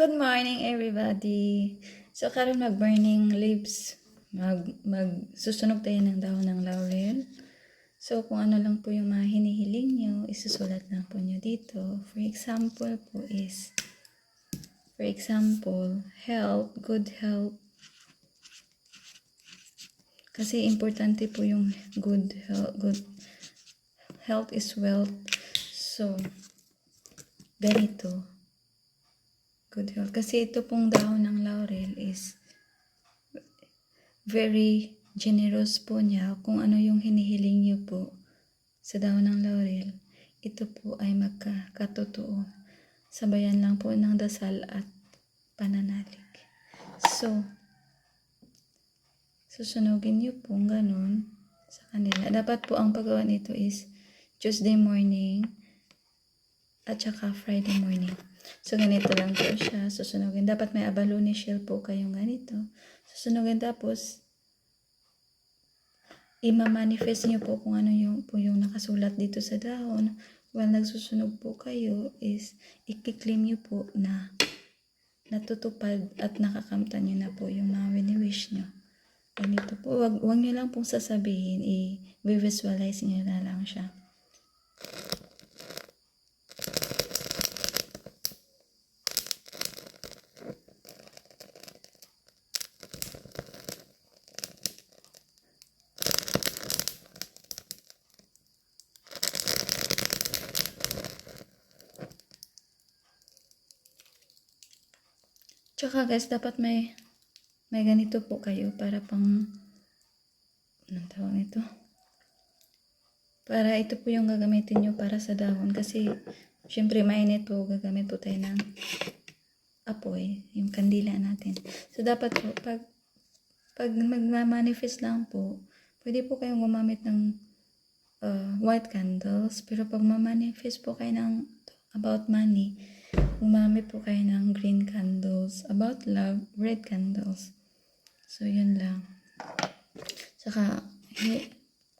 Good morning everybody. So karon mag burning leaves. Mag mag susunog tayo ng dahon ng laurel. So kung ano lang po yung mga hinihiling nyo, isusulat lang po nyo dito. For example po is For example, health, good health. Kasi importante po yung good health, good health is wealth. So, ganito. Good health. Kasi ito pong dahon ng laurel is very generous po niya. Kung ano yung hinihiling niyo po sa dahon ng laurel, ito po ay magkakatotoo. Sabayan lang po ng dasal at pananalig. So, susunugin niyo po ganun sa kanila. Dapat po ang paggawa nito is Tuesday morning at saka Friday morning. So, ganito lang po siya. Susunugin. Dapat may abalone shell po kayong ganito. Susunugin tapos ima-manifest niyo po kung ano yung, po yung nakasulat dito sa dahon. While nagsusunog po kayo is ikiklaim niyo po na natutupad at nakakamtan niyo na po yung mga wini-wish niyo. Ganito po. Wag, wag niyo lang pong sasabihin. I-visualize niyo na lang siya. Tsaka guys, dapat may may ganito po kayo para pang anong tawag nito? Para ito po yung gagamitin nyo para sa dahon kasi syempre mainit po gagamit po tayo ng apoy, yung kandila natin. So dapat po pag pag magma-manifest lang po, pwede po kayong gumamit ng uh, white candles pero pag ma-manifest po kayo ng about money, Gumamit po kayo ng green candles. About love, red candles. So, yun lang. Saka, he,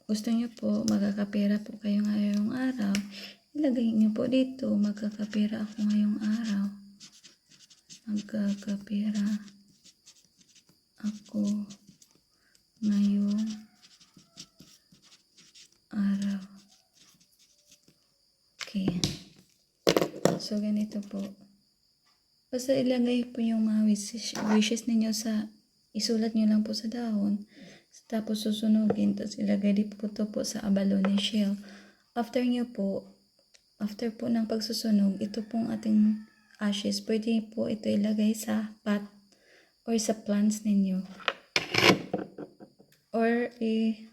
gusto nyo po, magkakapera po kayo ngayong araw. Ilagay nyo po dito, magkakapera ako ngayong araw. Magkakapera ako ngayong araw. Okay. So, ganito po. Basta ilagay po yung mga wishes, wishes ninyo sa, isulat nyo lang po sa dahon. Tapos susunugin, tapos ilagay din po to po sa abalone shell. After nyo po, after po ng pagsusunog, ito pong ating ashes, pwede po ito ilagay sa pot or sa plants ninyo. Or, eh,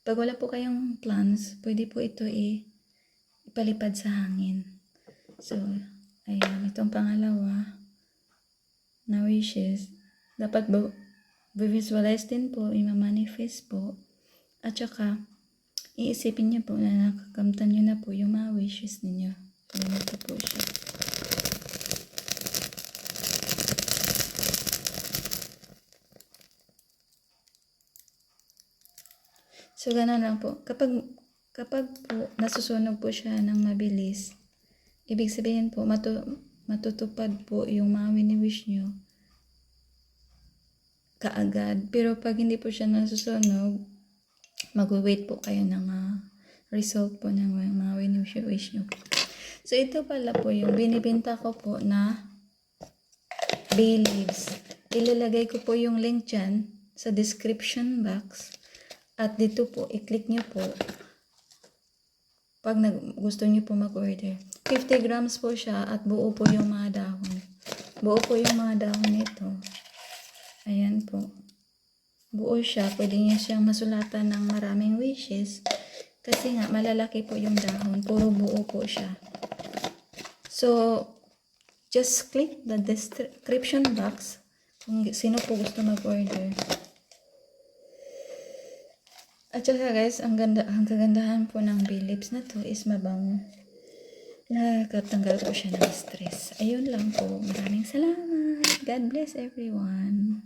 pag wala po kayong plants, pwede po ito eh, ipalipad sa hangin. So, ayan, itong pangalawa na wishes, dapat visualize din po, ima-manifest po, at saka, iisipin niyo po na nakakamtan niyo na po yung mga wishes ninyo. Ganito po siya. So, ganun lang po. Kapag, kapag po nasusunog po siya ng mabilis, Ibig sabihin po, matu matutupad po yung mga wini-wish nyo kaagad. Pero pag hindi po siya nasusunog, mag-wait po kayo ng uh, result po ng mga wini-wish nyo. So, ito pala po yung binibenta ko po na bay leaves. Ilalagay ko po yung link dyan sa description box. At dito po, i-click nyo po pag nag, gusto niyo po mag-order. 50 grams po siya at buo po yung mga dahon. Buo po yung mga dahon nito. Ayan po. Buo siya. Pwede niyo siyang masulatan ng maraming wishes. Kasi nga, malalaki po yung dahon. Puro buo po siya. So, just click the description box kung sino po gusto mag-order. At saka guys, ang, ganda, ang kagandahan po ng Philips na to is mabango. Nakakatanggal po siya ng stress. Ayun lang po. Maraming salamat. God bless everyone.